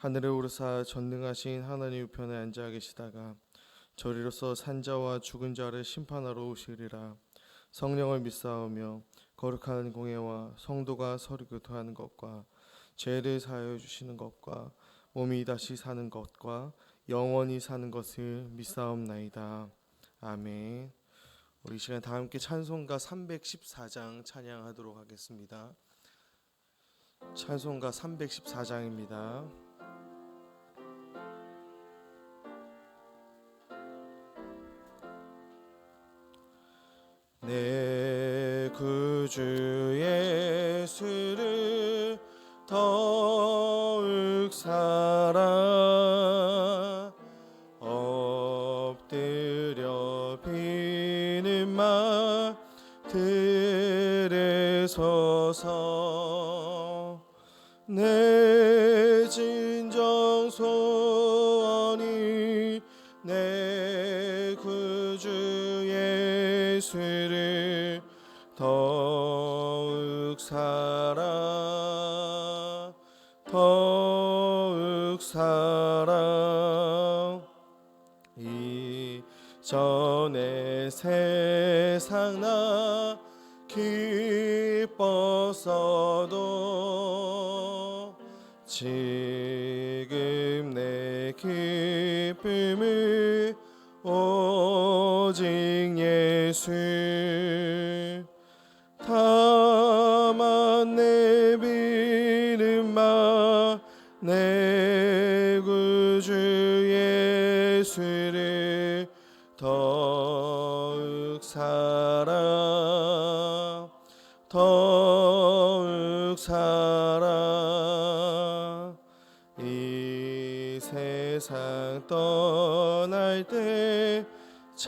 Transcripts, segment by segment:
하늘에 오르사 전능하신 하나님 우편에 앉아 계시다가 저리로서 산자와 죽은 자를 심판하러 오시리라. 성령을 믿사오며 거룩한 공예와 성도가 서로 교통하는 것과 죄를 사하여 주시는 것과 몸이 다시 사는 것과 영원히 사는 것을 믿사옵나이다. 아멘. 우리 이 시간 다 함께 찬송가 314장 찬양하도록 하겠습니다. 찬송가 314장입니다 내 구주 예수를 더욱 사랑 엎드려 비는 마들에 서서 지금 내 기쁨을 오직 예수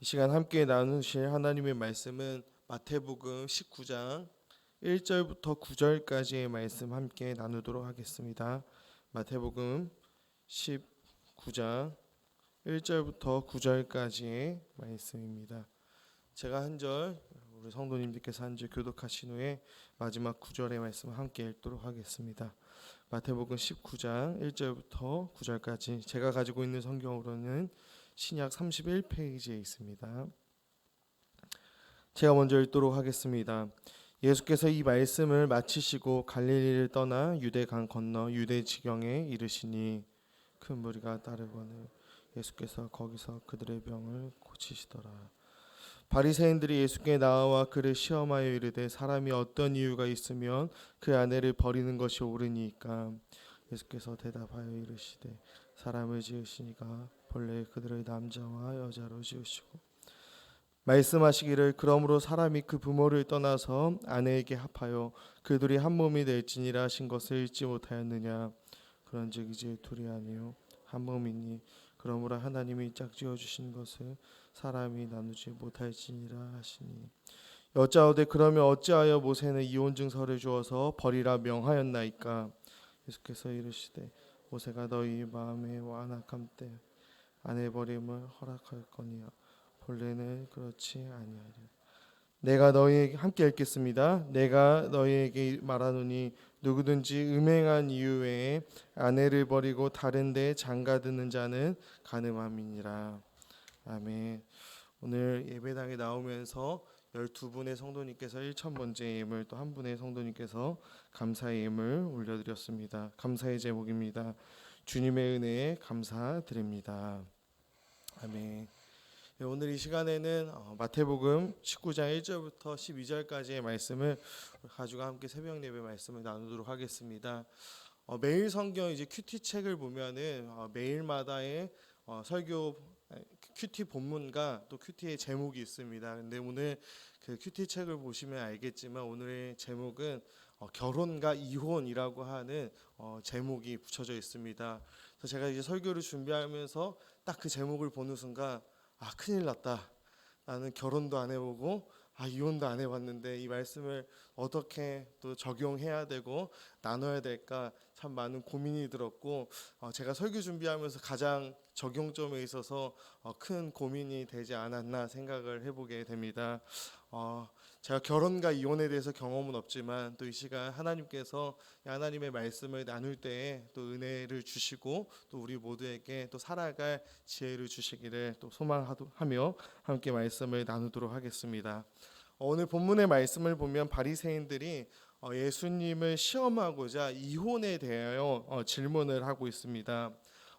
이 시간 함께 나누실 하나님의 말씀은 마태복음 19장 1절부터 9절까지의 말씀 함께 나누도록 하겠습니다. 마태복음 19장 1절부터 9절까지의 말씀입니다. 제가 한 절, 우리 성도님들께서 한 절 교독하신 후에 마지막 9절의 말씀 함께 읽도록 하겠습니다. 마태복음 19장 1절부터 9절까지 제가 가지고 있는 성경으로는 신약 31페이지에 있습니다. 제가 먼저 읽도록 하겠습니다. 예수께서 이 말씀을 마치시고 갈릴리를 떠나 유대강 건너 유대 지경에 이르시니 큰 무리가 따르거늘 예수께서 거기서 그들의 병을 고치시더라. 바리새인들이 예수께 나와 그를 시험하여 이르되 사람이 어떤 이유가 있으면 그 아내를 버리는 것이 옳으니까 예수께서 대답하여 이르시되 사람을 지으시니가 본래 그들을 남자와 여자로 지으시고 말씀하시기를 그러므로 사람이 그 부모를 떠나서 아내에게 합하여 그 둘이 한 몸이 될지니라 하신 것을 잊지 못하였느냐? 그런즉 이제 둘이 아니요 한 몸이니 그러므로 하나님이 짝지어 주신 것을 사람이 나누지 못할지니라 하시니. 여짜오되 그러면 어찌하여 모세는 이혼 증서를 주어서 버리라 명하였나이까? 예수께서 이르시되 모세가 너희 마음의 완악함 때 아내 버림을 허락하였거니와 본래는 그렇지 아니하리라. 내가 너희에게 함께 읽겠습니다. 내가 너희에게 말하노니 누구든지 음행한 이유 외에 아내를 버리고 다른 데 장가 드는 자는 간음함이니라. 아멘. 오늘 예배당에 나오면서 12분의 성도님께서 1천번째 예물 또 한 분의 성도님께서 감사의 예물 올려드렸습니다. 감사의 제목입니다. 주님의 은혜에 감사드립니다. 아멘. 네, 오늘 이 시간에는 어, 마태복음 19장 1절부터 12절까지의 말씀을 가지고 함께 새벽 예배 말씀을 나누도록 하겠습니다. 어, 매일 성경 이제 큐티 책을 보면은 어, 매일마다의 어, 설교 큐티 본문과 또 큐티의 제목이 있습니다. 근데 오늘 그 큐티 책을 보시면 알겠지만 오늘의 제목은 어, 결혼과 이혼이라고 하는 어, 제목이 붙여져 있습니다. 그래서 제가 이제 설교를 준비하면서 딱 그 제목을 보는 순간 아 큰일 났다. 나는 결혼도 안 해보고 아 이혼도 안 해봤는데 이 말씀을 어떻게 또 적용해야 되고 나눠야 될까 참 많은 고민이 들었고 어, 제가 설교 준비하면서 가장 적용점에 있어서 어, 큰 고민이 되지 않았나 생각을 해보게 됩니다. 어, 제가 결혼과 이혼에 대해서 경험은 없지만 또 이 시간 하나님께서 이 하나님의 말씀을 나눌 때에 또 은혜를 주시고 또 우리 모두에게 또 살아갈 지혜를 주시기를 또 소망하며 함께 말씀을 나누도록 하겠습니다. 어, 오늘 본문의 말씀을 보면 바리새인들이 어, 예수님을 시험하고자 이혼에 대하여 어, 질문을 하고 있습니다.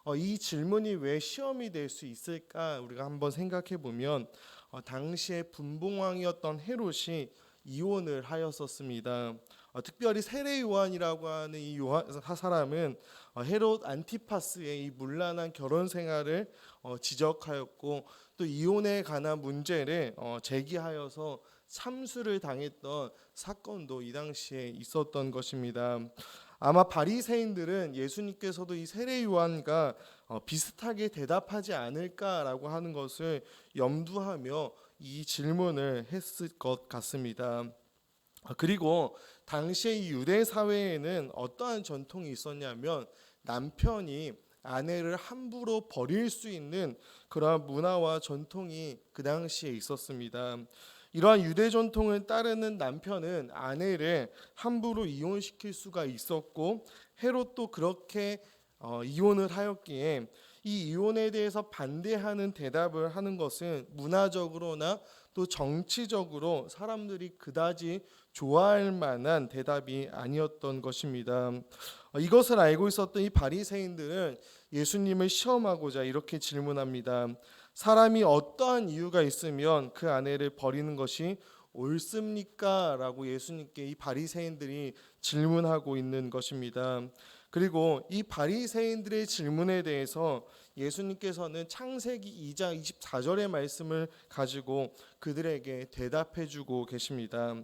어, 이 질문이 왜 시험이 될 수 있을까 우리가 한번 생각해 보면 어, 당시에 분봉왕이었던 헤롯이 이혼을 하였었습니다. 어, 특별히 세례 요한이라고 하는 이 요한 사람은 어, 헤롯 안티파스의 이 문란한 결혼 생활을 어, 지적하였고 또 이혼에 관한 문제를 어, 제기하여서 참수를 당했던 사건도 이 당시에 있었던 것입니다. 아마 바리새인들은 예수님께서도 이 세례 요한과 어, 비슷하게 대답하지 않을까라고 하는 것을 염두하며 이 질문을 했을 것 같습니다. 아, 그리고 당시의 이 유대 사회에는 어떠한 전통이 있었냐면 남편이 아내를 함부로 버릴 수 있는 그러한 문화와 전통이 그 당시에 있었습니다. 이러한 유대 전통을 따르는 남편은 아내를 함부로 이혼시킬 수가 있었고 헤롯도 그렇게 어, 이혼을 하였기에 이 이혼에 대해서 반대하는 대답을 하는 것은 문화적으로나 또 정치적으로 사람들이 그다지 좋아할 만한 대답이 아니었던 것입니다. 어, 이것을 알고 있었던 이 바리새인들은 예수님을 시험하고자 이렇게 질문합니다. 사람이 어떠한 이유가 있으면 그 아내를 버리는 것이 옳습니까? 라고 예수님께 이 바리새인들이 질문하고 있는 것입니다. 그리고 이 바리새인들의 질문에 대해서 예수님께서는 창세기 2장 24절의 말씀을 가지고 그들에게 대답해 주고 계십니다.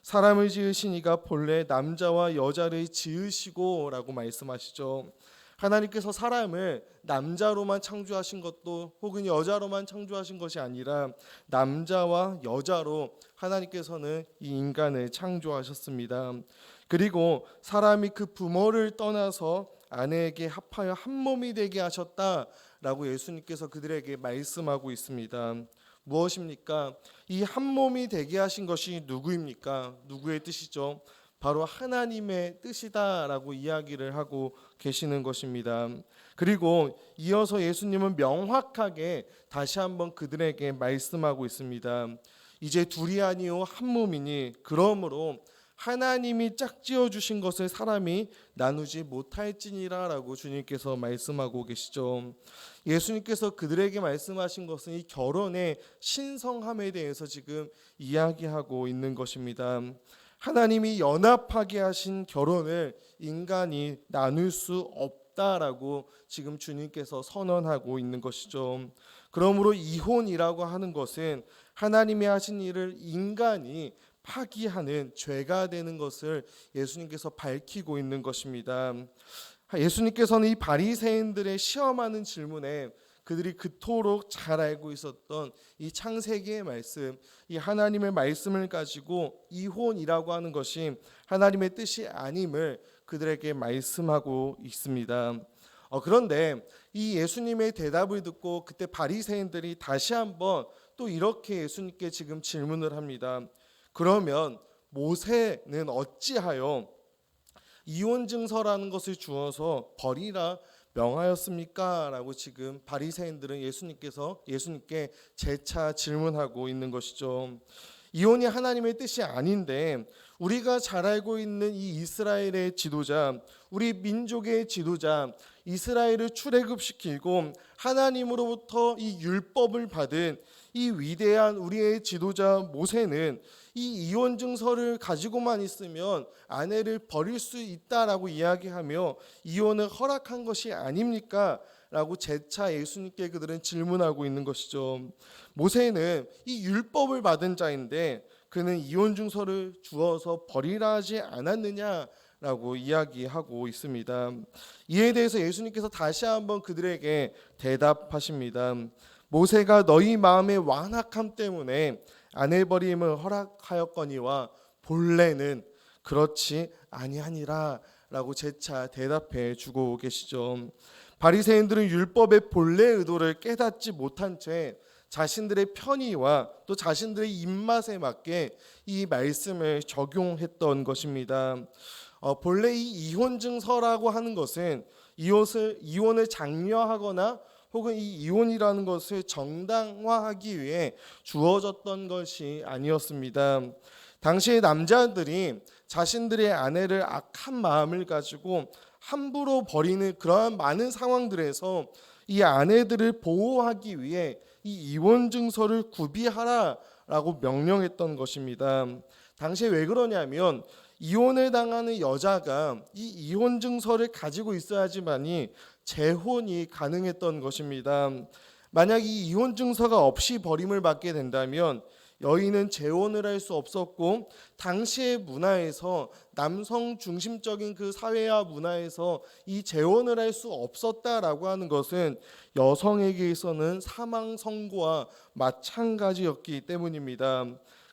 사람을 지으신 이가 본래 남자와 여자를 지으시고라고 말씀하시죠. 하나님께서 사람을 남자로만 창조하신 것도 혹은 여자로만 창조하신 것이 아니라 남자와 여자로 하나님께서는 이 인간을 창조하셨습니다. 그리고 사람이 그 부모를 떠나서 아내에게 합하여 한 몸이 되게 하셨다라고 예수님께서 그들에게 말씀하고 있습니다. 무엇입니까? 이 한 몸이 되게 하신 것이 누구입니까? 누구의 뜻이죠? 바로 하나님의 뜻이다라고 이야기를 하고 계시는 것입니다. 그리고 이어서 예수님은 명확하게 다시 한번 그들에게 말씀하고 있습니다. 이제 둘이 아니요 한 몸이니 그러므로 하나님이 짝지어 주신 것을 사람이 나누지 못할지니라라고 주님께서 말씀하고 계시죠. 예수님께서 그들에게 말씀하신 것은 이 결혼의 신성함에 대해서 지금 이야기하고 있는 것입니다. 하나님이 연합하게 하신 결혼을 인간이 나눌 수 없다라고 지금 주님께서 선언하고 있는 것이죠. 그러므로 이혼이라고 하는 것은 하나님이 하신 일을 인간이 파기하는 죄가 되는 것을 예수님께서 밝히고 있는 것입니다. 예수님께서는 이 바리새인들의 시험하는 질문에 그들이 그토록 잘 알고 있었던 이 창세기의 말씀, 이 하나님의 말씀을 가지고 이혼이라고 하는 것이 하나님의 뜻이 아님을 그들에게 말씀하고 있습니다. 어, 그런데 이 예수님의 대답을 듣고 그때 바리새인들이 다시 한번 또 이렇게 예수님께 지금 질문을 합니다. 그러면 모세는 어찌하여 이혼 증서라는 것을 주어서 버리라 명하였습니까? 라고 지금 바리새인들은 예수님께서 예수님께 재차 질문하고 있는 것이죠. 이혼이 하나님의 뜻이 아닌데 우리가 잘 알고 있는 이 이스라엘의 지도자, 우리 민족의 지도자, 이스라엘을 출애굽시키고 하나님으로부터 이 율법을 받은 이 위대한 우리의 지도자 모세는 이 이혼 증서를 가지고만 있으면 아내를 버릴 수 있다라고 이야기하며 이혼을 허락한 것이 아닙니까? 라고 재차 예수님께 그들은 질문하고 있는 것이죠. 모세는 이 율법을 받은 자인데 그는 이혼 증서를 주어서 버리라 하지 않았느냐 라고 이야기하고 있습니다. 이에 대해서 예수님께서 다시 한번 그들에게 대답하십니다. 모세가 너희 마음의 완악함 때문에 아내 버림을 허락하였거니와 본래는 그렇지 아니하니라라고 재차 대답해 주고 계시죠. 바리새인들은 율법의 본래 의도를 깨닫지 못한 채 자신들의 편의와 또 자신들의 입맛에 맞게 이 말씀을 적용했던 것입니다. 어, 본래 이 이혼 증서라고 하는 것은 이혼을 장려하거나 혹은 이 이혼이라는 것을 정당화하기 위해 주어졌던 것이 아니었습니다. 당시의 남자들이 자신들의 아내를 악한 마음을 가지고 함부로 버리는 그러한 많은 상황들에서 이 아내들을 보호하기 위해 이 이혼 증서를 구비하라라고 명령했던 것입니다. 당시에 왜 그러냐면 이혼을 당하는 여자가 이 이혼 증서를 가지고 있어야지만이 재혼이 가능했던 것입니다. 만약 이 이혼 증서가 없이 버림을 받게 된다면 여인은 재혼을 할 수 없었고 당시의 문화에서 남성 중심적인 그 사회와 문화에서 이 재혼을 할 수 없었다라고 하는 것은 여성에게 있어서는 사망 선고와 마찬가지였기 때문입니다.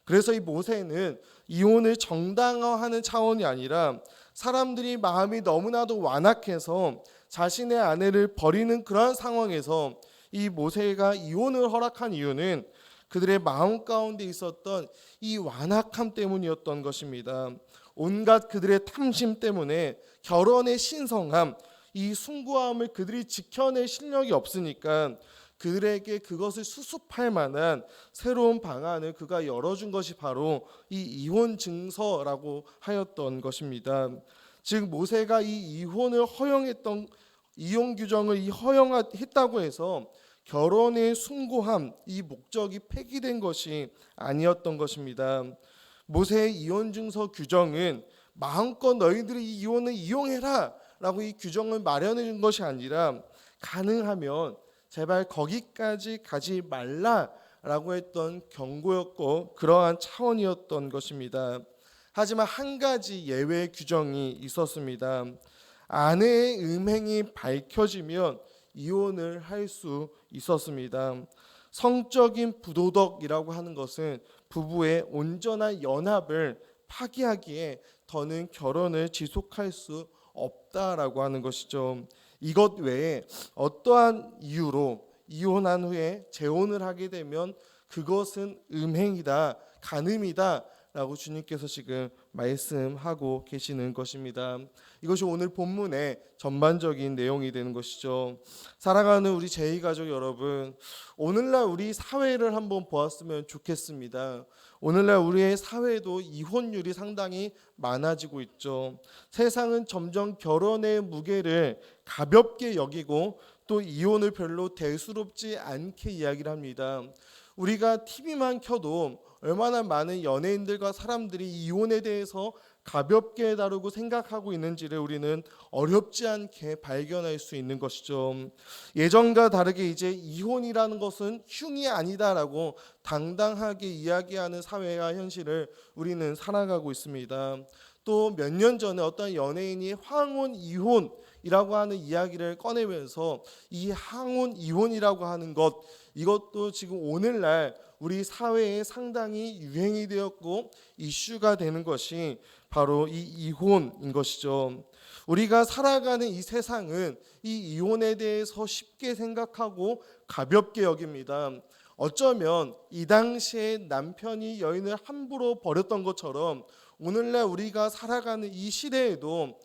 그래서 이 모세는 이혼을 정당화하는 차원이 아니라 사람들이 마음이 너무나도 완악해서 자신의 아내를 버리는 그러한 상황에서 이 모세가 이혼을 허락한 이유는 그들의 마음 가운데 있었던 이 완악함 때문이었던 것입니다. 온갖 그들의 탐심 때문에 결혼의 신성함, 이 숭고함을 그들이 지켜낼 실력이 없으니까 그들에게 그것을 수습할 만한 새로운 방안을 그가 열어준 것이 바로 이 이혼 증서라고 하였던 것입니다. 즉 모세가 이 이혼을 허용했던 이혼 규정을 이 허용했다고 해서 결혼의 숭고함 이 목적이 폐기된 것이 아니었던 것입니다. 모세의 이혼 증서 규정은 마음껏 너희들이 이 이혼을 이용해라라고 이 규정을 마련해 준 것이 아니라 가능하면 제발 거기까지 가지 말라라고 했던 경고였고 그러한 차원이었던 것입니다. 하지만 한 가지 예외 규정이 있었습니다. 아내의 음행이 밝혀지면 이혼을 할 수 있었습니다. 성적인 부도덕이라고 하는 것은 부부의 온전한 연합을 파기하기에 더는 결혼을 지속할 수 없다라고 하는 것이죠. 이것 외에 어떠한 이유로 이혼한 후에 재혼을 하게 되면 그것은 음행이다, 간음이다, 라고 주님께서 지금 말씀하고 계시는 것입니다. 이것이 오늘 본문의 전반적인 내용이 되는 것이죠. 사랑하는 우리 제이 가족 여러분, 오늘날 우리 사회를 한번 보았으면 좋겠습니다. 오늘날 우리의 사회도 이혼율이 상당히 많아지고 있죠. 세상은 점점 결혼의 무게를 가볍게 여기고 또 이혼을 별로 대수롭지 않게 이야기를 합니다. 우리가 TV만 켜도 얼마나 많은 연예인들과 사람들이 이혼에 대해서 가볍게 다루고 생각하고 있는지를 우리는 어렵지 않게 발견할 수 있는 것이죠. 예전과 다르게 이제 이혼이라는 것은 흉이 아니다라고 당당하게 이야기하는 사회와 현실을 우리는 살아가고 있습니다. 또 몇 년 전에 어떤 연예인이 황혼 이혼 이라고 하는 이야기를 꺼내면서 이 황혼 이혼이라고 하는 것 이것도 지금 오늘날 우리 사회에 상당히 유행이 되었고 이슈가 되는 것이 바로 이 이혼인 것이죠. 우리가 살아가는 이 세상은 이 이혼에 대해서 쉽게 생각하고 가볍게 여깁니다. 어쩌면 이 당시에 남편이 여인을 함부로 버렸던 것처럼 오늘날 우리가 살아가는 이 시대에도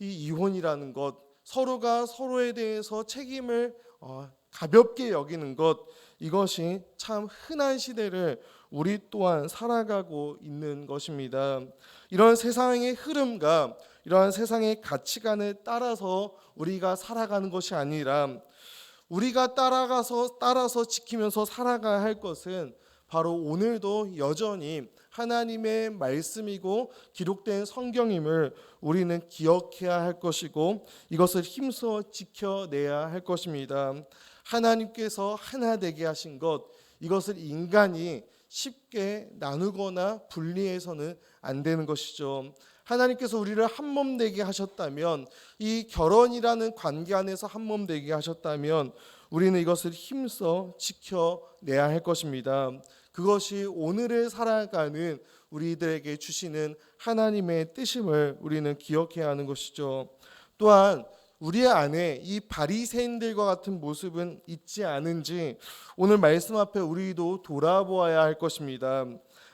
이 이혼이라는 것 서로가 서로에 대해서 책임을 어, 가볍게 여기는 것 이것이 참 흔한 시대를 우리 또한 살아가고 있는 것입니다. 이런 세상의 흐름과 이러한 세상의 가치관을 따라서 우리가 살아가는 것이 아니라 우리가 따라가서 따라서 지키면서 살아가야 할 것은 바로 오늘도 여전히 하나님의 말씀이고 기록된 성경임을 우리는 기억해야 할 것이고 이것을 힘써 지켜내야 할 것입니다. 하나님께서 하나 되게 하신 것 이것을 인간이 쉽게 나누거나 분리해서는 안 되는 것이죠. 하나님께서 우리를 한 몸 되게 하셨다면 이 결혼이라는 관계 안에서 한 몸 되게 하셨다면 우리는 이것을 힘써 지켜내야 할 것입니다. 그것이 오늘을 살아가는 우리들에게 주시는 하나님의 뜻임을 우리는 기억해야 하는 것이죠. 또한 우리 안에 이 바리새인들과 같은 모습은 있지 않은지 오늘 말씀 앞에 우리도 돌아보아야 할 것입니다.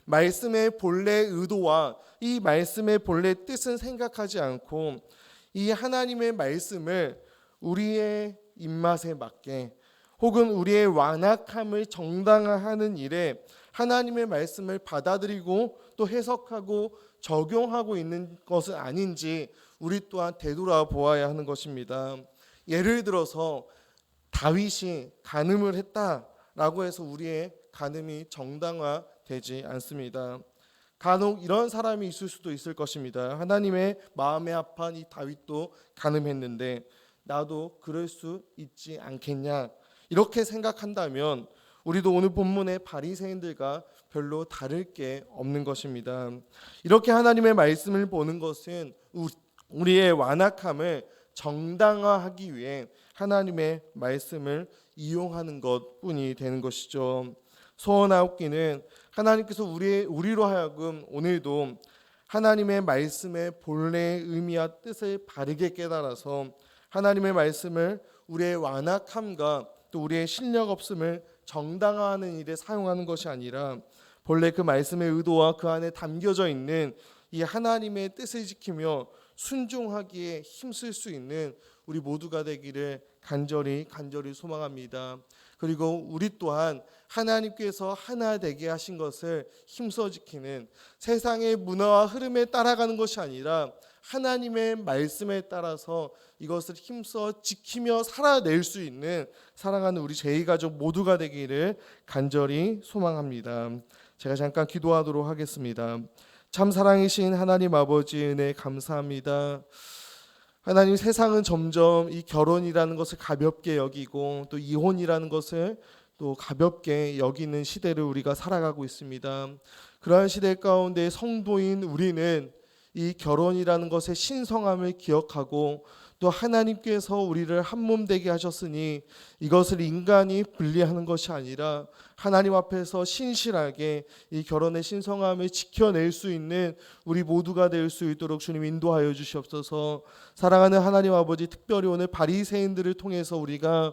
말씀의 본래 의도와 이 말씀의 본래 뜻은 생각하지 않고 이 하나님의 말씀을 우리의 입맛에 맞게 혹은 우리의 완악함을 정당화하는 일에 하나님의 말씀을 받아들이고 또 해석하고 적용하고 있는 것은 아닌지 우리 또한 되돌아보아야 하는 것입니다. 예를 들어서 다윗이 간음을 했다라고 해서 우리의 간음이 정당화되지 않습니다. 간혹 이런 사람이 있을 수도 있을 것입니다. 하나님의 마음에 합한 이 다윗도 간음했는데 나도 그럴 수 있지 않겠냐 이렇게 생각한다면 우리도 오늘 본문의 바리새인들과 별로 다를 게 없는 것입니다. 이렇게 하나님의 말씀을 보는 것은 우리의 완악함을 정당화하기 위해 하나님의 말씀을 이용하는 것뿐이 되는 것이죠. 소원하옵기는 하나님께서 우리 우리로 하여금 오늘도 하나님의 말씀의 본래의 의미와 뜻을 바르게 깨달아서 하나님의 말씀을 우리의 완악함과 또 우리의 실력 없음을 정당화하는 일에 사용하는 것이 아니라 본래 그 말씀의 의도와 그 안에 담겨져 있는 이 하나님의 뜻을 지키며 순종하기에 힘쓸 수 있는 우리 모두가 되기를 간절히 간절히 소망합니다. 그리고 우리 또한 하나님께서 하나 되게 하신 것을 힘써 지키는 세상의 문화와 흐름에 따라가는 것이 아니라 하나님의 말씀에 따라서 이것을 힘써 지키며 살아낼 수 있는 사랑하는 우리 제이 가족 모두가 되기를 간절히 소망합니다. 제가 잠깐 기도하도록 하겠습니다. 참 사랑이신 하나님 아버지 은혜 감사합니다. 하나님 세상은 점점 이 결혼이라는 것을 가볍게 여기고 또 이혼이라는 것을 또 가볍게 여기는 시대를 우리가 살아가고 있습니다. 그러한 시대 가운데 성도인 우리는 이 결혼이라는 것의 신성함을 기억하고 또 하나님께서 우리를 한 몸 되게 하셨으니 이것을 인간이 분리하는 것이 아니라 하나님 앞에서 신실하게 이 결혼의 신성함을 지켜낼 수 있는 우리 모두가 될 수 있도록 주님 인도하여 주시옵소서. 사랑하는 하나님 아버지 특별히 오늘 바리새인들을 통해서 우리가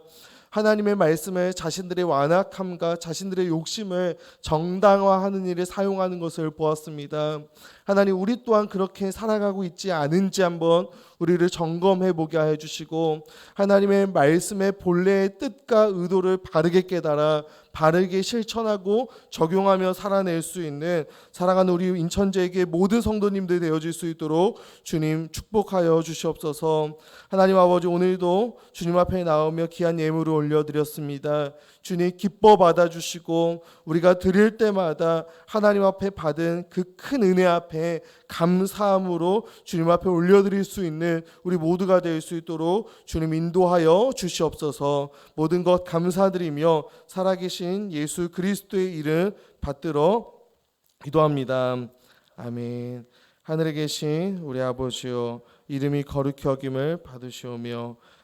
하나님의 말씀을 자신들의 완악함과 자신들의 욕심을 정당화하는 일에 사용하는 것을 보았습니다. 하나님 우리 또한 그렇게 살아가고 있지 않은지 한번 우리를 점검해 보게 해 주시고 하나님의 말씀의 본래의 뜻과 의도를 바르게 깨달아 바르게 실천하고 적용하며 살아낼 수 있는 사랑하는 우리 인천제에게 모든 성도님들 되어질 수 있도록 주님 축복하여 주시옵소서. 하나님 아버지 오늘도 주님 앞에 나오며 귀한 예물을 올려드렸습니다. 주님 기뻐 받아주시고 우리가 드릴 때마다 하나님 앞에 받은 그 큰 은혜 앞에 감사함으로 주님 앞에 올려드릴 수 있는 우리 모두가 될 수 있도록 주님 인도하여 주시옵소서 모든 것 감사드리며 살아계신 예수 그리스도의 이름 받들어 기도합니다. 아멘. 하늘에 계신 우리 아버지여 이름이 거룩히 여김을 받으시오며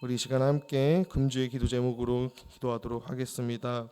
우리 이 시간 함께 금주의 기도 제목으로 기도하도록 하겠습니다.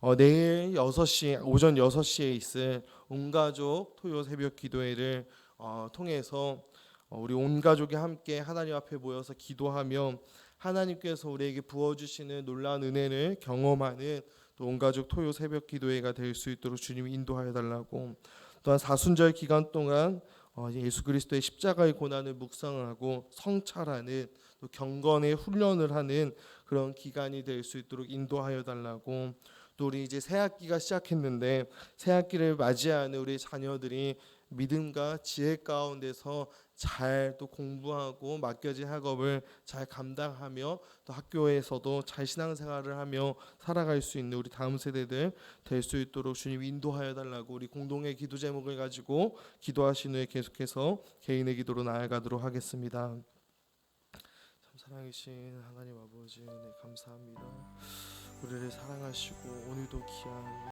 어, 내일 6시 오전 6시에 있을 온 가족 토요 새벽 기도회를 어, 통해서 어, 우리 온 가족이 함께 하나님 앞에 모여서 기도하며 하나님께서 우리에게 부어 주시는 놀라운 은혜를 경험하는 또 온 가족 토요 새벽 기도회가 될 수 있도록 주님이 인도하여 달라고 또한 사순절 기간 동안 어, 예수 그리스도의 십자가의 고난을 묵상하고 성찰하는 또 경건의 훈련을 하는 그런 기간이 될 수 있도록 인도하여 달라고. 또 우리 이제 새 학기가 시작했는데 새 학기를 맞이하는 우리 자녀들이 믿음과 지혜 가운데서 잘 또 공부하고 맡겨진 학업을 잘 감당하며 또 학교에서도 잘 신앙생활을 하며 살아갈 수 있는 우리 다음 세대들 될 수 있도록 주님 인도하여 달라고 우리 공동의 기도 제목을 가지고 기도하신 후에 계속해서 개인의 기도로 나아가도록 하겠습니다. 참 사랑이신 하나님 아버지 네, 감사합니다. 우리를 사랑하시고 오늘도 귀한